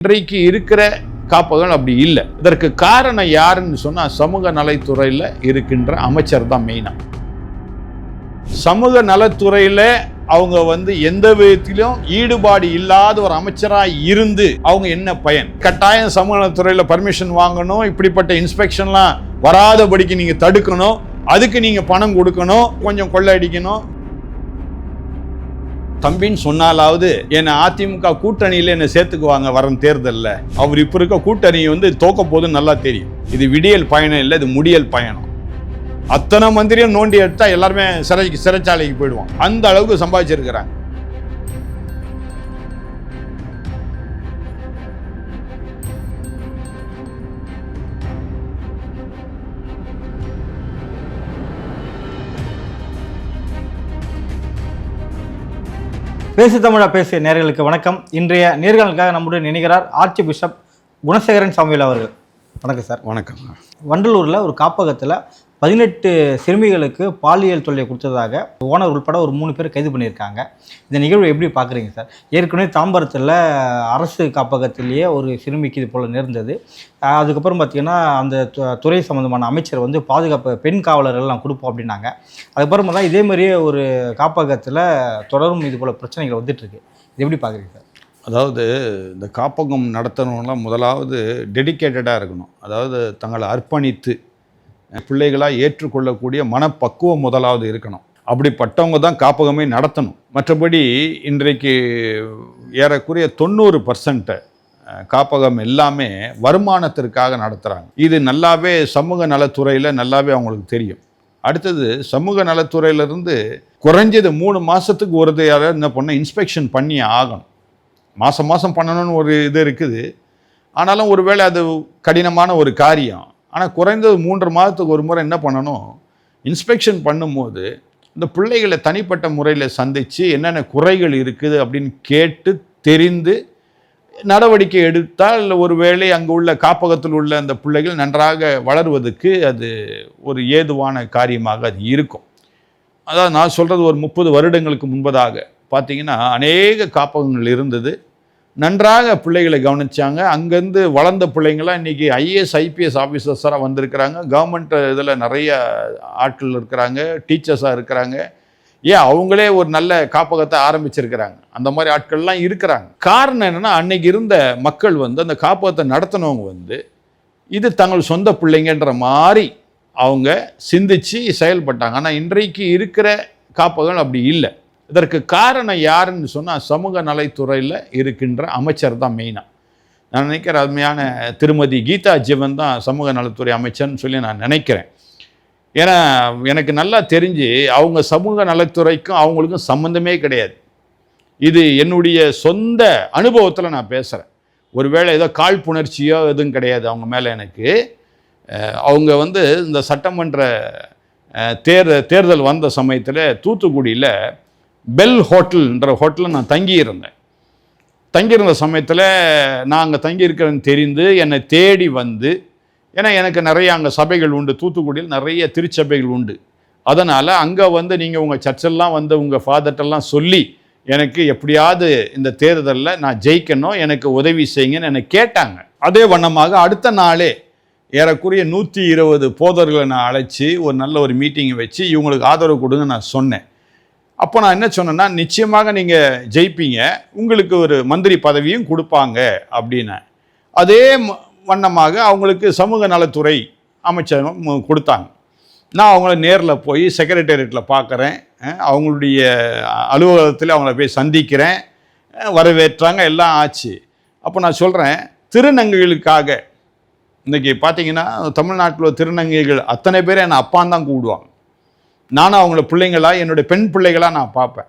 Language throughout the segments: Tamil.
இன்றைக்கு இருக்கிற காப்பகம் அப்படி இல்லை. இதற்கு காரணம் யாருன்னு சொன்னால் சமூக நலத்துறையில் இருக்கின்ற அமைச்சர் தான் மெயினாக சமூக நலத்துறையில் அவங்க வந்து எந்த விதத்திலும் ஈடுபாடு இல்லாத ஒரு அமைச்சராக இருந்து அவங்க என்ன பயன்? கட்டாயம் சமூக நலத்துறையில் பர்மிஷன் வாங்கணும் இப்படிப்பட்ட இன்ஸ்பெக்ஷன்லாம் வராதபடிக்கு நீங்கள் தடுக்கணும் அதுக்கு நீங்கள் பணம் கொடுக்கணும் கொஞ்சம் கொள்ளடிக்கணும் தம்பின்னு சொன்னாலாவது என்னை அதிமுக கூட்டணியில் என்னை சேர்த்துக்குவாங்க வரும் தேர்தலில். அவர் இப்போ இருக்க கூட்டணி வந்து தோக்க போதுன்னு நல்லா தெரியும். இது விடியல் பயணம் இல்லை இது முடியல் பயணம். அத்தனை மந்திரியும் நோண்டி எடுத்தால் எல்லாருமே சிறைக்கு சிறைச்சாலைக்கு போயிடுவோம் அந்த அளவுக்கு சம்பாதிச்சிருக்கிறாங்க. பேசு தமிழா பேசிய நேர்களுக்கு வணக்கம். இன்றைய நேர்களுக்காக நம்முடன் இணைகிறார் ஆர்ச்சி பிஷப் குணசேகரன் சாமிவேல் அவர்கள். வணக்கம் சார். வணக்கம். வண்டலூரில் ஒரு காப்பகத்தில் பதினெட்டு சிறுமிகளுக்கு பாலியல் தொல்லை கொடுத்ததாக ஓனர் உட்பட ஒரு மூணு பேர் கைது பண்ணியிருக்காங்க. இந்த நிகழ்வு எப்படி பார்க்குறீங்க சார்? ஏற்கனவே தாம்பரத்தில் அரசு காப்பகத்திலேயே ஒரு சிறுமிக்கு இது போல் நேர்ந்தது. அதுக்கப்புறம் பார்த்திங்கன்னா அந்த து- துறை சம்மந்தமான அமைச்சர் வந்து பாதுகாப்பு பெண் காவலர்கள்லாம் கொடுப்போம் அப்படின்னாங்க. அதுக்கப்புறமா தான் இதே மாதிரியே ஒரு காப்பகத்தில் தொடரும் இது போல் பிரச்சனைகள் வந்துட்டுருக்கு. இது எப்படி பார்க்குறீங்க சார்? அதாவது இந்த காப்பகம் நடத்தணும்லாம் முதலாவது டெடிகேட்டடாக இருக்கணும். அதாவது தங்களை அர்ப்பணித்து பிள்ளைகளாக ஏற்றுக்கொள்ளக்கூடிய மனப்பக்குவம் முதலாவது இருக்கணும். அப்படிப்பட்டவங்க தான் காப்பகமே நடத்தணும். மற்றபடி இன்றைக்கு ஏறக்குறைய தொண்ணூறு பர்சன்ட்டை காப்பகம் எல்லாமே வருமானத்திற்காக நடத்துகிறாங்க இது நல்லாவே சமூக நலத்துறையில் நல்லாவே அவங்களுக்கு தெரியும். அடுத்தது சமூக நலத்துறையிலிருந்து குறைஞ்சது மூணு மாதத்துக்கு ஒரு தடவை என்ன பண்ண இன்ஸ்பெக்ஷன் பண்ணி ஆகணும். மாதம் மாதம் பண்ணணும்னு ஒரு இது இருக்குது. ஆனாலும் ஒருவேளை அது கடினமான ஒரு காரியம். ஆனால் குறைந்தது மூன்று மாதத்துக்கு ஒரு முறை என்ன பண்ணணும்? இன்ஸ்பெக்ஷன் பண்ணும்போது இந்த பிள்ளைகளை தனிப்பட்ட முறையில் சந்தித்து என்னென்ன குறைகள் இருக்குது அப்படின்னு கேட்டு தெரிந்து நடவடிக்கை எடுத்தால் ஒருவேளை அங்கு உள்ள காப்பகத்தில் உள்ள அந்த பிள்ளைகள் நன்றாக வளருவதற்கு அது ஒரு ஏதுவான காரியமாக அது இருக்கும். அதாவது நான் சொல்கிறது ஒரு முப்பது வருடங்களுக்கு முன்பதாக. பார்த்தீங்கன்னா அநேக காப்பகங்கள் இருந்தது. நன்றாக பிள்ளைகளை கவனிச்சாங்க. அங்கேருந்து வளர்ந்த பிள்ளைங்களாம் இன்றைக்கி ஐஏஎஸ் ஐபிஎஸ் ஆஃபீஸர்ஸாக வந்திருக்கிறாங்க. கவர்மெண்ட் இதில் நிறைய ஆட்கள் இருக்கிறாங்க டீச்சர்ஸாக இருக்கிறாங்க. ஏன்? அவங்களே ஒரு நல்ல காப்பகத்தை ஆரம்பிச்சிருக்கிறாங்க. அந்த மாதிரி ஆட்கள்லாம் இருக்கிறாங்க. காரணம் என்னென்னா அன்னைக்கு இருந்த மக்கள் வந்து அந்த காப்பகத்தை நடத்தினவங்க வந்து இது தங்கள் சொந்த பிள்ளைங்கன்ற மாதிரி அவங்க சிந்திச்சு செயல்பட்டாங்க. ஆனால் இன்றைக்கு இருக்கிற காப்பகங்கள் அப்படி இல்லை. இதற்கு காரணம் யாருன்னு சொன்னால் சமூக நலத்துறையில் இருக்கின்ற அமைச்சர் தான் மெயினாக நான் நினைக்கிற அருமையான திருமதி கீதா ஜீவன் தான் சமூக நலத்துறை அமைச்சர்னு சொல்லி நான் நினைக்கிறேன். ஏன்னா எனக்கு நல்லா தெரிஞ்சு அவங்க சமூக நலத்துறைக்கும் அவங்களுக்கும் சம்மந்தமே கிடையாது. இது என்னுடைய சொந்த அனுபவத்தில் நான் பேசுகிறேன் ஒருவேளை ஏதோ காழ்ப்புணர்ச்சியோ எதுவும் கிடையாது அவங்க மேலே எனக்கு. அவங்க வந்து இந்த சட்டமன்ற அஹ், தேர் தேர்தல் வந்த சமயத்தில் தூத்துக்குடியில் பெல் ஹோட்டல்ன்ற ஹோட்டலில் நான் தங்கியிருந்தேன். தங்கியிருந்த சமயத்தில் நான் அங்கே தங்கியிருக்கிறேன்னு தெரிந்து என்னை தேடி வந்து ஏன்னா எனக்கு நிறைய அங்கே சபைகள் உண்டு தூத்துக்குடியில் நிறைய திருச்சபைகள் உண்டு. அதனால் அங்கே வந்து நீங்கள் உங்கள் சர்ச்செல்லாம் வந்து உங்கள் ஃபாதர்ட்டெல்லாம் சொல்லி எனக்கு எப்படியாவது இந்த தேர்தலில் நான் ஜெயிக்கணும் எனக்கு உதவி செய்யுங்கன்னு என்னை கேட்டாங்க. அதே வண்ணமாக அடுத்த நாளே ஏறக்குறைய நூற்றி இருபது போதர்களை நான் அழைச்சி ஒரு நல்ல ஒரு மீட்டிங்கை வச்சு இவங்களுக்கு ஆதரவு கொடுங்க நான் சொன்னேன். அப்போ நான் என்ன சொன்னேன்னா நிச்சயமாக நீங்கள் ஜெயிப்பீங்க உங்களுக்கு ஒரு மந்திரி பதவியும் கொடுப்பாங்க அப்படின்னு. அதே ம- வண்ணமாக அவங்களுக்கு சமூக நலத்துறை அமைச்சகம் கொடுத்தாங்க. நான் அவங்கள நேரில் போய் செக்ரட்டேரியட்டில் பார்க்குறேன் அவங்களுடைய அலுவலகத்தில் அவங்கள போய் சந்திக்கிறேன் வரவேற்றாங்க எல்லாம் ஆச்சு. அப்போ நான் சொல்கிறேன் திருநங்கைகளுக்காக இன்றைக்கி பார்த்தீங்கன்னா தமிழ்நாட்டில் உள்ள திருநங்கைகள் அத்தனை பேர் என்னை அப்பான் தான் கூப்பிடுவாங்க. நானும் அவங்கள பிள்ளைங்களா? என்னுடைய பெண் பிள்ளைகளாக நான் பார்ப்பேன்.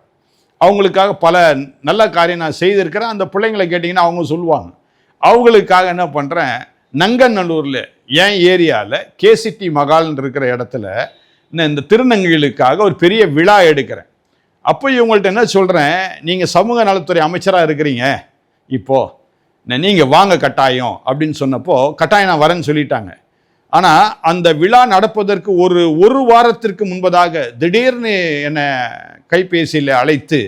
அவங்களுக்காக பல நல்ல காரியம் நான் செய்திருக்கிறேன். அந்த பிள்ளைங்களை கேட்டிங்கன்னா அவங்க சொல்லுவாங்க. அவங்களுக்காக என்ன பண்ணுறேன் நங்கநல்லூரில் என் ஏரியாவில் கேசிடி மகால்னு இருக்கிற இடத்துல நான் இந்த திருநங்கைகளுக்காக ஒரு பெரிய விழா எடுக்கிறேன். அப்போ இவங்கள்ட்ட என்ன சொல்கிறேன் நீங்கள் சமூக நலத்துறை அமைச்சராக இருக்கிறீங்க. இப்போது நீங்கள் வாங்க கட்டாயம் அப்படின்னு சொன்னப்போ கட்டாயம் நான் வரேன்னு சொல்லிட்டாங்க. ஆனால் அந்த விழா நடப்பதற்கு ஒரு ஒரு வாரத்திற்கு முன்பதாக திடீர்னு என்னை கைபேசியில் அழைத்து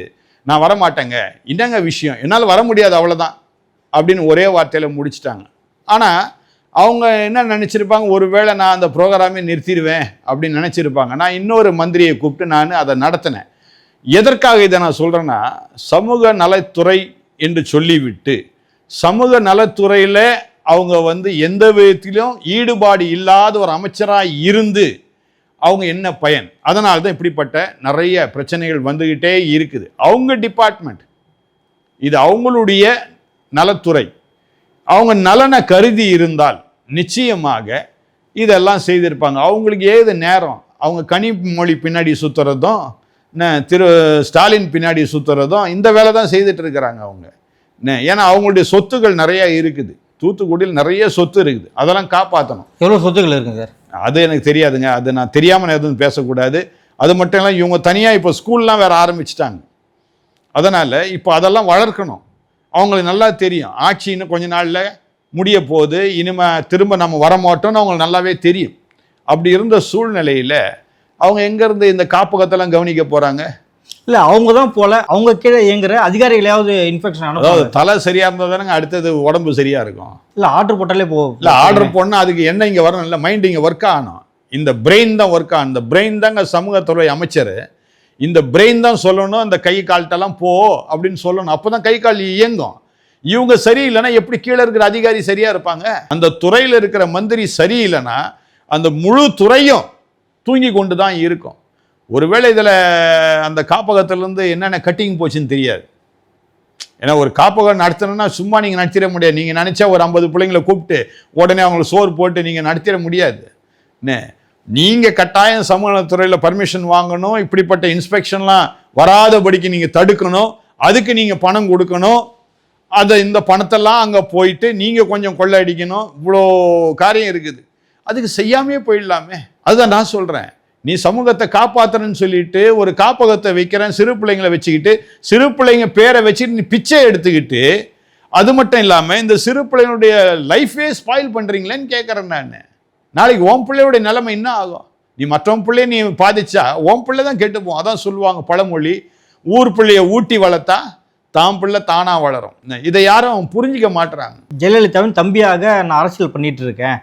நான் வரமாட்டேங்க. என்னங்க விஷயம்? என்னால் வர முடியாது அவ்வளோதான் அப்படின்னு ஒரே வார்த்தையில் முடிச்சிட்டாங்க. ஆனால் அவங்க என்ன நினச்சிருப்பாங்க? ஒருவேளை நான் அந்த ப்ரோக்ராமே நிறுத்திடுவேன். அப்படின்னு நினச்சிருப்பாங்க. நான் இன்னொரு மந்திரியை கூப்பிட்டு நான் அதை நடத்தினேன். எதற்காக இதை நான் சொல்கிறேன்னா சமூக நலத்துறை என்று சொல்லிவிட்டு சமூக நலத்துறையில் அவங்க வந்து எந்த விதத்திலும் ஈடுபாடு இல்லாத ஒரு அமைச்சராக இருந்து அவங்க என்ன பயன்? அதனால தான் இப்படிப்பட்ட நிறைய பிரச்சனைகள் வந்துக்கிட்டே இருக்குது. அவங்க டிபார்ட்மெண்ட் இது அவங்களுடைய நலத்துறை. அவங்க நலனை கருதி இருந்தால் நிச்சயமாக இதெல்லாம் செய்திருப்பாங்க. அவங்களுக்கு ஏது நேரம்? அவங்க கனி மொழி பின்னாடி சுற்றுறதும் திரு ஸ்டாலின் பின்னாடி சுற்றுறதும் இந்த வேலை தான் செய்துட்டு இருக்கிறாங்க அவங்க. ஏன்னா அவங்களுடைய சொத்துக்கள் நிறையா இருக்குது. தூத்துக்குடியில் நிறைய சொத்து இருக்குது. அதெல்லாம் காப்பாற்றணும் எவ்வளோ சொத்துக்கள் இருக்குங்க சார்? அது எனக்கு தெரியாதுங்க. அது நான் தெரியாமல் எதுவும் பேசக்கூடாது. அது மட்டும் இல்லை இவங்க தனியாக இப்போ ஸ்கூல்லாம் வேற ஆரம்பிச்சிட்டாங்க. அதனால் இப்போ அதெல்லாம் வளர்க்கணும். அவங்களுக்கு நல்லா தெரியும். ஆட்சி இன்னும் கொஞ்ச நாளில் முடிய போகுது. இனிமே திரும்ப நம்ம வரமாட்டோம்னு அவங்களுக்கு நல்லாவே தெரியும். அப்படி இருந்த சூழ்நிலையில் அவங்க எங்கேருந்து இந்த காப்பகத்தெல்லாம் கவனிக்க போகிறாங்க இல்லை அவங்க தான் போல. அவங்க கீழே இயங்குற அதிகாரிகளையாவது இன்ஃபெக்ஷன் அதாவது தலை சரியாக இருந்தால் தானங்க அடுத்தது உடம்பு சரியாக இருக்கும். இல்லை ஆர்டர் போட்டாலே போ இல்லை ஆர்டர் போனால் அதுக்கு என்ன இங்கே வரணும்? இல்லை மைண்ட் இங்கே ஒர்க் ஆகணும். இந்த பிரெயின் தான் ஒர்க் ஆகணும். இந்த பிரெயின் தாங்க சமூகத்துறை அமைச்சர். இந்த பிரெயின் தான் சொல்லணும் இந்த கை கால்ட்டெல்லாம் போ அப்படின்னு சொல்லணும். அப்போ தான் கை கால் இயங்கும். இவங்க சரியில்லைன்னா எப்படி கீழே இருக்கிற அதிகாரி சரியா இருப்பாங்க? அந்த துறையில் இருக்கிற மந்திரி சரியில்லைன்னா அந்த முழு துறையும் தூங்கி கொண்டு தான் இருக்கும். ஒருவேளை இதில் அந்த காப்பகத்திலேருந்து என்னென்ன கட்டிங் போச்சுன்னு தெரியாது. ஏன்னா ஒரு காப்பகம் நடத்தணும்னா சும்மா நீங்கள் நடத்திட முடியாது. நீங்கள் நினச்சா ஒரு ஐம்பது பிள்ளைங்களை கூப்பிட்டு உடனே அவங்கள சோறு போட்டு நீங்கள் நடத்திட முடியாது. என்ன? நீங்கள் கட்டாயம் சமூகத்துறையில் பர்மிஷன் வாங்கணும். இப்படிப்பட்ட இன்ஸ்பெக்ஷன்லாம் வராதபடிக்கு நீங்கள் தடுக்கணும். அதுக்கு நீங்கள் பணம் கொடுக்கணும். அதை இந்த பணத்தெல்லாம் அங்கே போயிட்டு நீங்கள் கொஞ்சம் கொள்ளை அடிக்கணும். இவ்வளோ காரியம் இருக்குது. அதுக்கு செய்யாமையே போயிடலாமே. அதுதான் நான் சொல்கிறேன் நீ சமூகத்தை காப்பாத்துறேன்னு சொல்லிட்டு ஒரு காப்பகத்தை வைக்கிறேன் சிறு பிள்ளைங்களை வச்சுக்கிட்டு சிறு பிள்ளைங்க பேரை வச்சுட்டு நீ பிச்சை எடுத்துக்கிட்டு அது மட்டும் இல்லாமல் இந்த சிறு பிள்ளைங்களுடைய லைஃபே ஸ்பாயில் பண்ணுறீங்களேன்னு கேட்குறேன் நான். நாளைக்கு உன் பிள்ளையோட நிலைமை என்ன ஆகும்? நீ மற்றவன் பிள்ளைய நீ பாதிச்சா உன் பிள்ளை தான் கெட்டுப்போம் அதான் சொல்லுவாங்க பழமொழி ஊர் பிள்ளைய ஊட்டி வளர்த்தா தான் பிள்ளை தானாக வளரும். இதை யாரும் புரிஞ்சிக்க மாட்டுறாங்க ஜெயலலிதாவின் தம்பியாக நான் அரசியல் பண்ணிட்டு இருக்கேன்.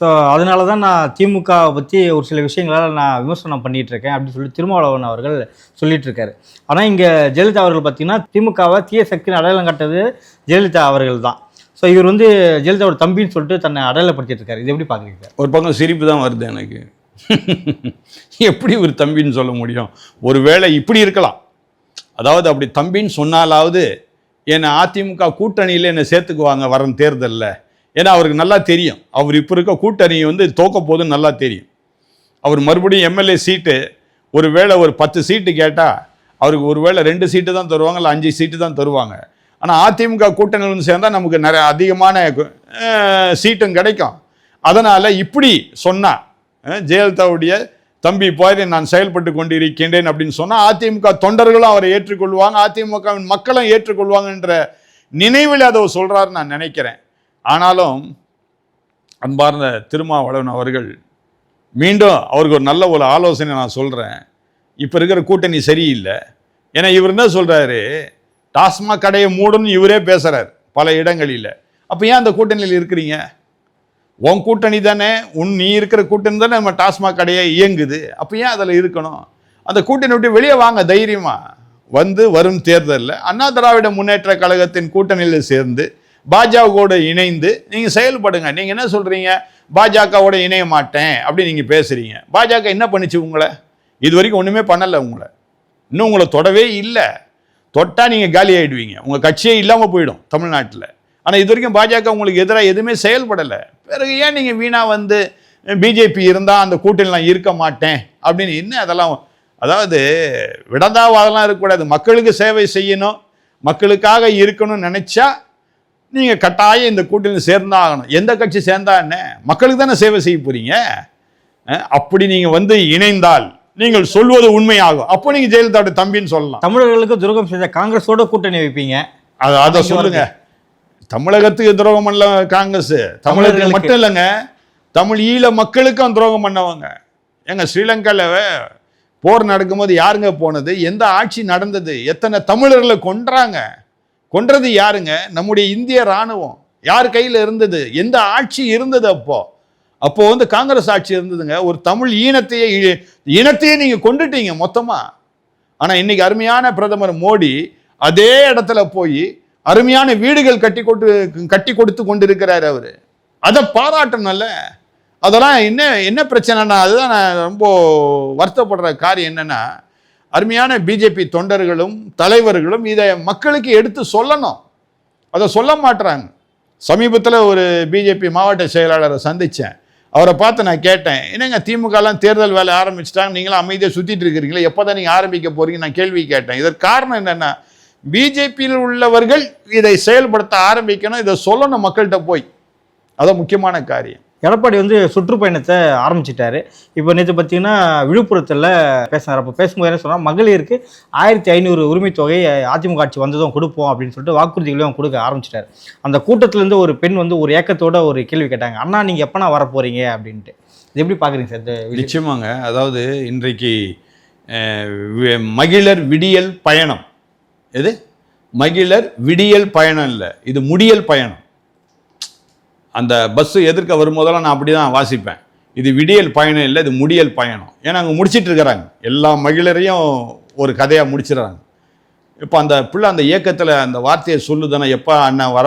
ஸோ அதனால தான் நான் திமுகவை பற்றி ஒரு சில விஷயங்களால் நான் விமர்சனம் பண்ணிகிட்ருக்கேன் இருக்கேன் அப்படின்னு சொல்லி திருமாவளவன் அவர்கள் சொல்லிட்டு ஆனால் இங்கே ஜெயலலிதா அவர்கள் பார்த்தீங்கன்னா திமுகவை தீய சக்தியின் அடையாளம் கட்டது ஜெயலலிதா அவர்கள் தான். ஸோ இவர் வந்து ஜெயலலிதாவோட தம்பின்னு சொல்லிட்டு தன்னை அடையாளப்படுத்திட்டு இருக்காரு இது எப்படி பார்க்குறீங்க ஒரு பக்கம் சிரிப்பு தான் வருது எனக்கு. எப்படி ஒரு தம்பின்னு சொல்ல முடியும்? ஒருவேளை இப்படி இருக்கலாம். அதாவது அப்படி தம்பின்னு சொன்னாலாவது என்னை அதிமுக கூட்டணியில் என்னை சேர்த்துக்குவாங்க வரன் தேர்தலில். ஏன்னா அவருக்கு நல்லா தெரியும். அவர் இப்போ இருக்க கூட்டணி வந்து தோக்க போதுன்னு நல்லா தெரியும். அவர் மறுபடியும் எம்எல்ஏ சீட்டு ஒரு வேளை ஒரு பத்து சீட்டு கேட்டால் அவருக்கு ஒரு வேளை ரெண்டு சீட்டு தான் தருவாங்க இல்லை அஞ்சு சீட்டு தான் தருவாங்க. ஆனால் அதிமுக கூட்டணிகளும் வந்து சேர்ந்தால் நமக்கு நிறைய அதிகமான சீட்டும் கிடைக்கும். அதனால் இப்படி சொன்னால் ஜெயலலிதாவுடைய தம்பி போய் நான் செயல்பட்டு கொண்டிருக்கின்றேன் அப்படின்னு சொன்னால் அதிமுக தொண்டர்களும் அவரை ஏற்றுக்கொள்வாங்க அதிமுகவின் மக்களும் ஏற்றுக்கொள்வாங்கன்ற நினைவில் அதை சொல்கிறாரு நான் நினைக்கிறேன். ஆனாலும் அன்பார்ந்த திருமாவளவன் அவர்கள் மீண்டும் அவருக்கு ஒரு நல்ல ஒரு ஆலோசனை நான் சொல்கிறேன் இப்போ இருக்கிற கூட்டணி சரியில்லை. ஏன்னா இவர் என்ன சொல்கிறாரு டாஸ்மாக் கடையை மூடணும்னு இவரே பேசுகிறார் பல இடங்களில். அப்போ ஏன் அந்த கூட்டணியில் இருக்கிறீங்க? உன் கூட்டணி தானே உன் நீ இருக்கிற கூட்டணி தானே நம்ம டாஸ்மாக் கடையை இயங்குது. அப்போ ஏன் அதில் இருக்கணும்? அந்த கூட்டணி விட்டு வெளியே வாங்க தைரியமாக வந்து வரும் தேர்தலில் அண்ணா திராவிட முன்னேற்ற கழகத்தின் கூட்டணியில் சேர்ந்து பாஜகவோடு இணைந்து நீங்கள் செயல்படுங்க. நீங்கள் என்ன சொல்கிறீங்க பாஜகவோட இணைய மாட்டேன் அப்படி நீங்கள் பேசுகிறீங்க பாஜக என்ன பண்ணுச்சு உங்களை? இது வரைக்கும் ஒன்றுமே பண்ணலை உங்களை. இன்னும் உங்களை தொடவே இல்லை. தொட்டால் நீங்கள் காலி ஆகிடுவீங்க உங்கள் கட்சியே இல்லாமல் போயிடும் தமிழ்நாட்டில். ஆனால் இது வரைக்கும் பாஜக உங்களுக்கு எதிராக எதுவுமே செயல்படலை. பிறகு ஏன் நீங்கள் வீணாக வந்து பிஜேபி இருந்தால் அந்த கூட்டணியில் நான் இருக்க மாட்டேன் அப்படின்னு என்ன அதெல்லாம்? அதாவது விடந்தாவாதெல்லாம் இருக்கக்கூடாது. மக்களுக்கு சேவை செய்யணும். மக்களுக்காக இருக்கணும்னு நினச்சா நீங்கள் கட்டாயம் இந்த கூட்டணியில் சேர்ந்தா ஆகணும் எந்த கட்சி சேர்ந்தா என்ன? மக்களுக்கு தானே சேவை செய்ய போகிறீங்க அப்படி நீங்கள் வந்து இணைந்தால் நீங்கள் சொல்வது உண்மையாகும். அப்போ நீங்கள் ஜெயலலிதாவோட தம்பின்னு சொல்லலாம். தமிழர்களுக்கு துரோகம் செய்த காங்கிரஸோட கூட்டணி வைப்பீங்க. அதை அதை சொல்லுங்க. தமிழகத்துக்கு துரோகம் பண்ணல காங்கிரஸ். தமிழர்களுக்கு. மட்டும் இல்லைங்க. தமிழ் ஈழ மக்களுக்கும் துரோகம் பண்ணவங்க. எங்க ஸ்ரீலங்காவில் போர் நடக்கும்போது யாருங்க போனது? எந்த ஆட்சி நடந்தது? எத்தனை தமிழர்களை கொன்றாங்க? கொன்றது யாருங்க? நம்முடைய இந்திய ராணுவம் யார் கையில் இருந்தது? எந்த ஆட்சி இருந்தது அப்போ? அப்போ வந்து காங்கிரஸ் ஆட்சி இருந்ததுங்க. ஒரு தமிழ் ஈனத்தையே இனத்தையே நீங்க கொண்டுட்டீங்க மொத்தமா. ஆனா இன்னைக்கு அருமையான பிரதமர் மோடி அதே இடத்துல போய் அருமையான வீடுகள் கட்டி கொண்டு கட்டி கொடுத்து கொண்டிருக்கிறார் அவரு. அதை பாராட்டணும்ல. அதெல்லாம் என்ன என்ன பிரச்சனைனா அதுதான் நான் ரொம்ப வருத்தப்படுற காரியம் என்னன்னா அருமையான பிஜேபி தொண்டர்களும் தலைவர்களும் இதை மக்களுக்கு எடுத்து சொல்லணும். அதை சொல்ல மாட்டுறாங்க சமீபத்தில் ஒரு பிஜேபி மாவட்ட செயலாளரை சந்தித்தேன் அவரை பார்த்து நான் கேட்டேன் என்னங்க திமுகலாம் தேர்தல் வேலை ஆரம்பிச்சிட்டாங்க நீங்களும் அமைதியாக சுற்றிட்டு இருக்கிறீங்களே? எப்போ தான் நீங்கள் ஆரம்பிக்க போகிறீங்க நான் கேள்வி கேட்டேன். இதற்கு காரணம் என்னென்னா பிஜேபியில் உள்ளவர்கள் இதை செயல்படுத்த ஆரம்பிக்கணும் இதை சொல்லணும் மக்கள்கிட்ட போய். அதான் முக்கியமான காரியம். எடப்பாடி வந்து சுற்றுப்பயணத்தை ஆரம்பிச்சிட்டாரு. இப்போ நேற்று பார்த்தீங்கன்னா விழுப்புரத்தில் பேசினார். அப்போ பேசும்போது என்ன சொன்னால் மகளிருக்கு ஆயிரத்தி ஐநூறு உரிமைத்தொகையை அதிமுக ஆட்சி வந்ததும் கொடுப்போம் அப்படின்னு சொல்லிட்டு வாக்குறுதிகளையும் கொடுக்க ஆரம்பிச்சிட்டாரு. அந்த கூட்டத்திலேருந்து ஒரு பெண் வந்து ஒரு ஏக்கத்தோட ஒரு கேள்வி கேட்டாங்க. அண்ணா நீங்கள் எப்போனா வர அப்படின்ட்டு. இது எப்படி பார்க்குறீங்க சார் இந்த நிச்சயமாங்க. அதாவது இன்றைக்கு மகிழர் விடியல் பயணம். எது? மகிழர் விடியல் பயணம் இல்லை. இது முடியல் பயணம். அந்த பஸ்ஸு எதிர்க்க வரும்போதெல்லாம் நான் அப்படி தான் வாசிப்பேன். இது விடியல் பயணம் இல்லை இது முடியல் பயணம். ஏன்னா அங்கே முடிச்சிட்டு இருக்கிறாங்க. எல்லா மகிழரையும் ஒரு கதையாக முடிச்சிடுறாங்க. இப்போ அந்த பிள்ளை அந்த இயக்கத்தில் அந்த வார்த்தையை சொல்லுதானே எப்போ அண்ணன் வர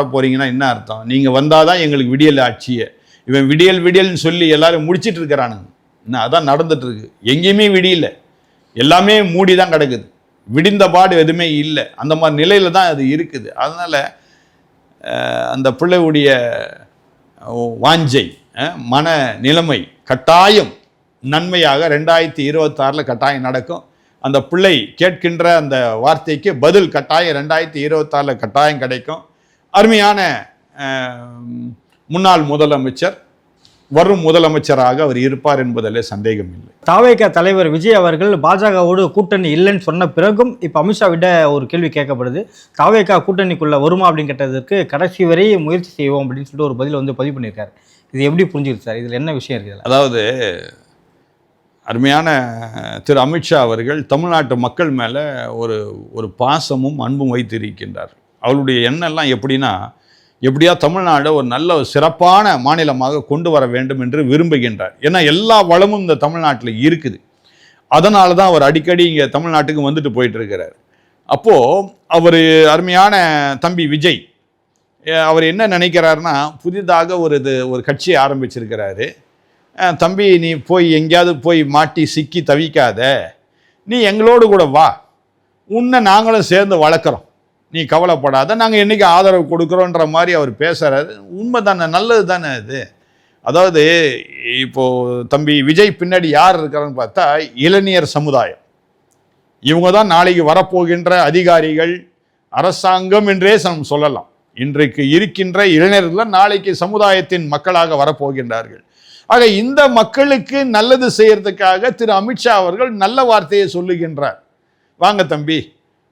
என்ன அர்த்தம்? நீங்கள் வந்தால் தான் எங்களுக்கு விடியல் ஆட்சியை. இவன் விடியல் விடியல்னு சொல்லி எல்லாரும் முடிச்சிட்டு இருக்கிறானுங்க. என்ன அதான் நடந்துட்டு எங்கேயுமே விடியல. எல்லாமே மூடி தான் கிடக்குது. விடிந்த பாடு எதுவுமே இல்லை. அந்த மாதிரி நிலையில் தான் அது இருக்குது. அதனால் அந்த பிள்ளையுடைய வாஞ்சை மன நிலைமை கட்டாயம் நன்மையாக ரெண்டாயிரத்தி இருபத்தாறில் கட்டாயம் நடக்கும். அந்த பிள்ளை கேட்கின்ற அந்த வார்த்தைக்கு பதில் கட்டாயம் ரெண்டாயிரத்தி இருபத்தாறில் கட்டாயம் கிடைக்கும். அருமையான முன்னாள் முதலமைச்சர் வரும் முதலமைச்சராக அவர் இருப்பார் என்பதில் சந்தேகம் இல்லை தாவேக தலைவர் விஜய் அவர்கள் பாஜகவோடு கூட்டணி இல்லைன்னு சொன்ன பிறகும் இப்போ அமித்ஷா விட ஒரு கேள்வி கேட்கப்படுது. தாவேகா கூட்டணிக்குள்ள வருமா அப்படின்னு கேட்டதற்கு கடைசி வரை முயற்சி செய்வோம் அப்படின்னு சொல்லிட்டு ஒரு பதில் வந்து பதிவு பண்ணியிருக்காரு. இது எப்படி புரிஞ்சுது சார்? இதில் என்ன விஷயம் இருக்குது? அதாவது அருமையான திரு அமித்ஷா அவர்கள் தமிழ்நாட்டு மக்கள் மேலே ஒரு ஒரு பாசமும் அன்பும் வைத்திருக்கின்றார். அவருடைய எண்ணெல்லாம் எப்படின்னா எப்படியா தமிழ்நாடு ஒரு நல்ல ஒரு சிறப்பான மாநிலமாக கொண்டு வர வேண்டும் என்று விரும்புகின்றார். ஏன்னா எல்லா வளமும் இந்த தமிழ்நாட்டில் இருக்குது. அதனால தான் அவர் அடிக்கடி இங்கே தமிழ்நாட்டுக்கு வந்துட்டு போயிட்டு இருக்கிறார் அப்போது அவர் அருமையான தம்பி விஜய் அவர் என்ன நினைக்கிறாருன்னா புதிதாக ஒரு இது ஒரு கட்சியை ஆரம்பிச்சிருக்கிறாரு. தம்பி நீ போய் எங்கேயாவது போய் மாட்டி சிக்கி தவிக்காத. நீ எங்களோடு கூட வா. உன்னை நாங்களும் சேர்ந்து வளர்க்குறோம். நீ கவலைப்படாத நாங்கள் என்றைக்கு ஆதரவு கொடுக்குறோன்ற மாதிரி அவர் பேசுகிறாரு உண்மை தானே நல்லது தானே அது? அதாவது இப்போது தம்பி விஜய் பின்னாடி யார் இருக்கிறான்னு பார்த்தா இளைஞர் சமுதாயம். இவங்க தான் நாளைக்கு வரப்போகின்ற அதிகாரிகள் அரசாங்கம் என்றே நம்ம சொல்லலாம். இன்றைக்கு இருக்கின்ற இளைஞர்கள் நாளைக்கு சமுதாயத்தின் மக்களாக வரப்போகின்றார்கள். ஆக இந்த மக்களுக்கு நல்லது செய்யறதுக்காக திரு அமித்ஷா அவர்கள் நல்ல வார்த்தையை சொல்லுகின்றார். வாங்க தம்பி.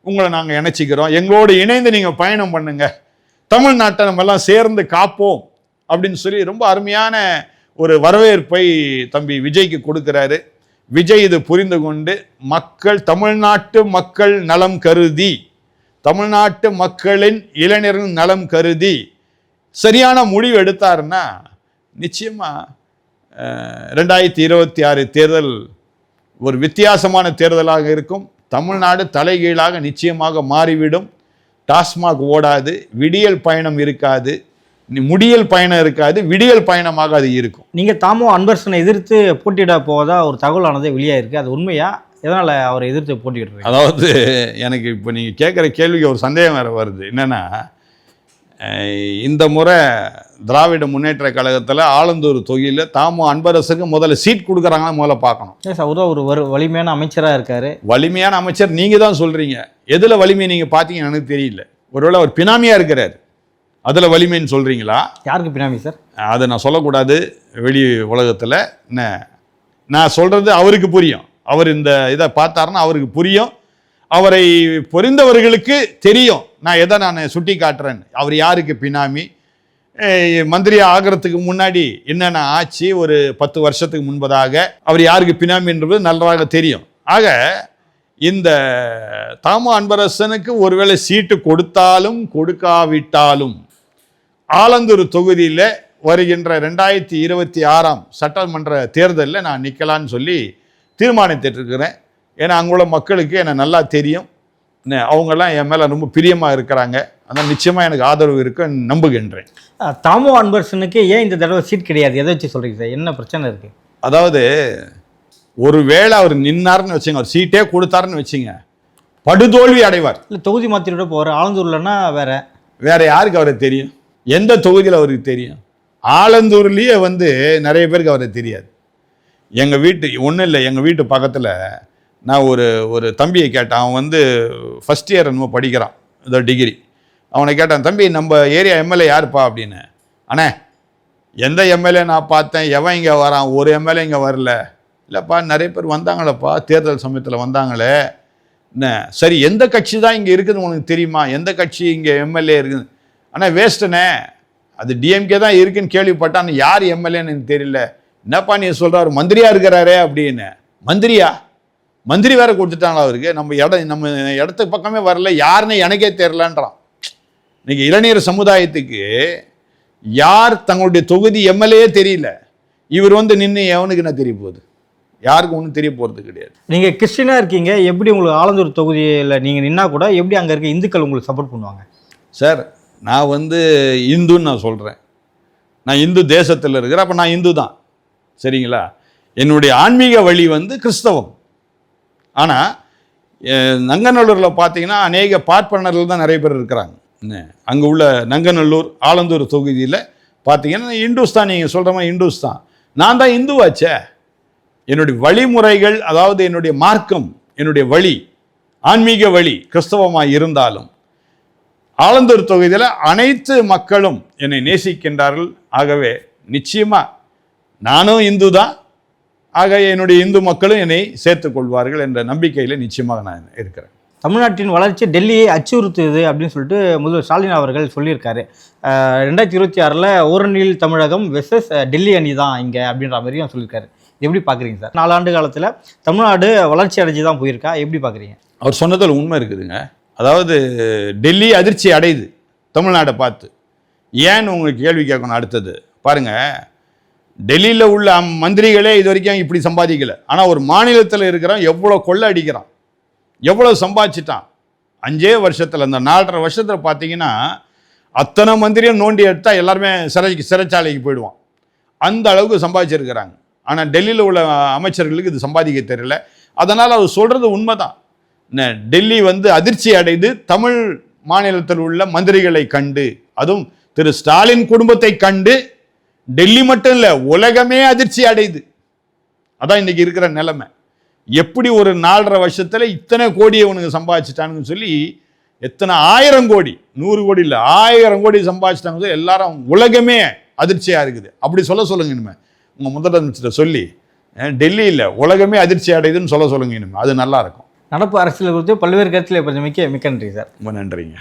உங்களை நாங்கள் இணைச்சிக்கிறோம். எங்களோடு இணைந்து நீங்கள் பயணம் பண்ணுங்க. தமிழ்நாட்டை நம்ம எல்லாம் சேர்ந்து காப்போம் அப்படின்னு சொல்லி ரொம்ப அருமையான ஒரு வரவேற்பை தம்பி விஜய்க்கு கொடுக்குறாரு. விஜய் இது புரிந்து கொண்டு மக்கள் தமிழ்நாட்டு மக்கள் நலம் கருதி தமிழ்நாட்டு மக்களின் இளைஞர்கள் நலம் கருதி சரியான முடிவு எடுத்தாருன்னா நிச்சயமாக ரெண்டாயிரத்தி இருபத்தி ஆறு தேர்தல் ஒரு வித்தியாசமான தேர்தலாக இருக்கும். தமிழ்நாடு தலைகீழாக நிச்சயமாக மாறிவிடும். டாஸ்மாக் ஓடாது விடியல் பயணம் இருக்காது முடியல் பயணம் இருக்காது விடியல் பயணமாக அது இருக்கும். நீங்கள் தாமோ அன்பரசனை எதிர்த்து போட்டியிட போவதா ஒரு தகவலானது வெளியாயிருக்கு. அது உண்மையா? எதனால் அவரை எதிர்த்து போட்டியிடுறீங்க? அதாவது எனக்கு இப்போ நீங்கள் கேட்குற கேள்விக்கு ஒரு சந்தேகம் வேறு வருது. என்னென்னா இந்த முறை திராவிட முன்னேற்ற கழகத்தில் ஆலந்தூர் தொகுதியில் தாமோ அன்பரசுக்கு முதல்ல சீட் கொடுக்குறாங்கன்னு முதல்ல பார்க்கணும். சார் ஒரு வரு- வலிமையான அமைச்சராக இருக்காரு. வலிமையான அமைச்சர் நீங்கள் தான் சொல்கிறீங்க எதில் வலிமை நீங்கள் பார்த்தீங்கன்னு எனக்கு தெரியல. ஒருவேளை அவர் பினாமியாக இருக்கிறார். அதில் வலிமைன்னு சொல்கிறீங்களா யாருக்கு பினாமி சார்? அதை நான் சொல்லக்கூடாது. வெளி உலகத்தில் என்ன நான் சொல்கிறது அவருக்கு புரியும். அவர் இந்த இதை பார்த்தாருன்னா அவருக்கு புரியும். அவரை பொறிந்தவர்களுக்கு தெரியும். நான் எதை நான் சுட்டி காட்டுறேன் அவர் யாருக்கு பினாமி? மந்திரி ஆகிறதுக்கு முன்னாடி என்னென்ன ஆச்சு? ஒரு பத்து வருஷத்துக்கு முன்பதாக அவர் யாருக்கு பினாமி என்பது நன்றாக தெரியும். ஆக இந்த தாம அன்பரசனுக்கு ஒருவேளை சீட்டு கொடுத்தாலும் கொடுக்காவிட்டாலும் ஆலந்தூர் தொகுதியில் வருகின்ற ரெண்டாயிரத்தி இருபத்தி ஆறாம் சட்டமன்ற தேர்தலில் நான் நிற்கலான்னு சொல்லி தீர்மானித்துட்டு இருக்கிறேன் ஏன்னா அங்குள்ள மக்களுக்கு என்னை நல்லா தெரியும். என்ன, அவங்கெல்லாம் என் மேலே ரொம்ப பிரியமாக இருக்கிறாங்க. அதான் நிச்சயமாக எனக்கு ஆதரவு இருக்குன்னு நம்புகின்றேன். தாமோ அன்பரசனுக்கு ஏன் இந்த தடவை சீட் கிடையாது? எதை வச்சு சொல்கிறீங்க சார்? என்ன பிரச்சனை இருக்குது அதாவது ஒருவேளை அவர் நின்னாருன்னு வச்சுங்க அவர் சீட்டே கொடுத்தாருன்னு வச்சுங்க படுதோல்வி அடைவார். இல்லை தொகுதி மாற்றிட்டு போகிற ஆலந்தூர்லன்னா வேற. வேற யாருக்கு அவரை தெரியும்? எந்த தொகுதியில் அவருக்கு தெரியும்? ஆலந்தூர்லேயே வந்து நிறைய பேருக்கு அவரை தெரியாது. எங்கள் வீட்டு ஒன்றும் இல்லை எங்கள் வீட்டு பக்கத்தில் நான் ஒரு ஒரு தம்பியை கேட்டேன். அவன் வந்து ஃபஸ்ட் இயர் என்னமோ படிக்கிறான். இதோ டிகிரி அவனை கேட்டான் தம்பி நம்ம ஏரியா எம்எல்ஏ யாருப்பா? அப்படின்னு. அண்ணே எந்த எம்எல்ஏ நான் பார்த்தேன். எவன் இங்கே வரான்? ஒரு எம்எல்ஏ இங்கே வரல. இல்லைப்பா நிறைய பேர் வந்தாங்களப்பா. தேர்தல் சமயத்தில் வந்தாங்களே. என்ன சரி எந்த கட்சி தான் இங்கே இருக்குதுன்னு உனக்கு தெரியுமா? எந்த கட்சி இங்கே எம்எல்ஏ இருக்குது? ஆனால் வேஸ்ட்டுண்ணே அது டிஎம்கே தான் இருக்குன்னு கேள்விப்பட்டான் யார் எம்எல்ஏன்னு எனக்கு தெரியல. என்னப்பா நீ சொல்கிறாரு மந்திரியா இருக்கிறாரே அப்படின்னு. மந்திரியா? மந்திரி வேற கொடுத்துட்டாங்களா அவருக்கு? நம்ம இடம் நம்ம இடத்துக்கு பக்கமே வரல யாருன்னு எனக்கே தெரிலன்றான் இன்னைக்கு இளைஞர் சமுதாயத்துக்கு யார் தங்களுடைய தொகுதி எம்எல்ஏ தெரியல. இவர் வந்து நின்று எவனுக்கு என்ன தெரிய போகுது? யாருக்கும் ஒன்றும் தெரிய போகிறது கிடையாது. நீங்கள் கிறிஸ்டினாக இருக்கீங்க எப்படி உங்களுக்கு ஆலந்தூர் தொகுதியில் நீங்கள் நின்னா கூட எப்படி அங்கே இருக்க இந்துக்கள் உங்களுக்கு சப்போர்ட் பண்ணுவாங்க? சார் நான் வந்து இந்துன்னு நான் சொல்கிறேன் நான் இந்து தேசத்தில் இருக்கிறேன் அப்போ நான் இந்து தான் சரிங்களா? என்னுடைய ஆன்மீக வழி வந்து கிறிஸ்தவம். ஆனால் நங்கநல்லூரில் பார்த்தீங்கன்னா அநேக பார்ப்பனர்கள் தான் நிறைய பேர் இருக்கிறாங்க. அங்கே உள்ள நங்கநல்லூர் ஆலந்தூர் தொகுதியில் பார்த்தீங்கன்னா இந்துஸ் தான் நீங்கள் சொல்கிற மாதிரி இந்துஸ் தான் நான் தான் இந்துவாச்சே. என்னுடைய வழிமுறைகள் அதாவது என்னுடைய மார்க்கம் என்னுடைய வழி ஆன்மீக வழி கிறிஸ்தவமாக இருந்தாலும் ஆலந்தூர் தொகுதியில் அனைத்து மக்களும் என்னை நேசிக்கின்றார்கள். ஆகவே நிச்சயமாக நானும் இந்து தான் ஆக என்னுடைய இந்து மக்களும் என்னை சேர்த்துக் கொள்வார்கள் என்ற நம்பிக்கையில் நிச்சயமாக நான் இருக்கிறேன். தமிழ்நாட்டின் வளர்ச்சி டெல்லியை அச்சுறுத்துது அப்படின்னு சொல்லிட்டு முதல்வர் ஸ்டாலின் அவர்கள் சொல்லியிருக்காரு. ரெண்டாயிரத்தி இருபத்தி ஆறில் ஓரணியில் தமிழகம் வெர்சஸ் டெல்லி அணி தான் இங்கே அப்படின்ற மாதிரியும் சொல்லியிருக்காரு. எப்படி பார்க்குறீங்க சார்? நாலாண்டு காலத்தில் தமிழ்நாடு வளர்ச்சி அடைஞ்சு தான் போயிருக்கா? எப்படி பார்க்குறீங்க அவர் சொன்னதில் உண்மை இருக்குதுங்க. அதாவது டெல்லி அதிர்ச்சி அடையுது தமிழ்நாட்டை பார்த்து. ஏன்னு உங்களுக்கு கேள்வி கேட்கணும் அடுத்தது. பாருங்க டெல்லியில் உள்ள அம்- மந்திரிகளே இது வரைக்கும் இப்படி சம்பாதிக்கல. ஆனால் ஒரு மாநிலத்தில் இருக்கிறான் எவ்வளோ கொள்ளை அடிக்கிறான் எவ்வளோ சம்பாதிச்சிட்டான். அஞ்சே வருஷத்தில் அந்த நாலரை வருஷத்தில் பார்த்தீங்கன்னா அத்தனை மந்திரியும் நோண்டி எடுத்தால் எல்லாருமே சிறைக்கு சிறைச்சாலைக்கு போயிடுவான். அந்த அளவுக்கு சம்பாதிச்சிருக்கிறாங்க. ஆனால் டெல்லியில் உள்ள அமைச்சர்களுக்கு இது சம்பாதிக்க தெரியல. அதனால் அவர் சொல்கிறது உண்மை தான் டெல்லி வந்து அதிர்ச்சி அடைந்து தமிழ் மாநிலத்தில் உள்ள மந்திரிகளை கண்டு அதுவும் திரு ஸ்டாலின் குடும்பத்தை கண்டு டெல்லி மட்டும் இல்லை உலகமே அதிர்ச்சி அடையுது. அதான் இன்னைக்கு இருக்கிற நிலைமை. எப்படி ஒரு நாலரை வருஷத்துல இத்தனை கோடி இவனுக்கு சம்பாதிச்சிட்டானுன்னு சொல்லி எத்தனை ஆயிரம் கோடி நூறு கோடி இல்லை ஆயிரம் கோடி சம்பாதிச்சிட்டாங்க சொல்லி எல்லாரும் உலகமே அதிர்ச்சியா இருக்குது. அப்படி சொல்ல சொல்லுங்க இனிமே. உங்க முதலமைச்சர் சொல்லி அஹ், டெல்லி இல்லை உலகமே அதிர்ச்சி அடையுதுன்னு சொல்ல சொல்லுங்க இனிமே. அது நல்லா இருக்கும். நடப்பு அரசியல் குறித்து பல்வேறு கருத்தில் மிக்க மிக்க நன்றி சார். ரொம்ப நன்றிங்க.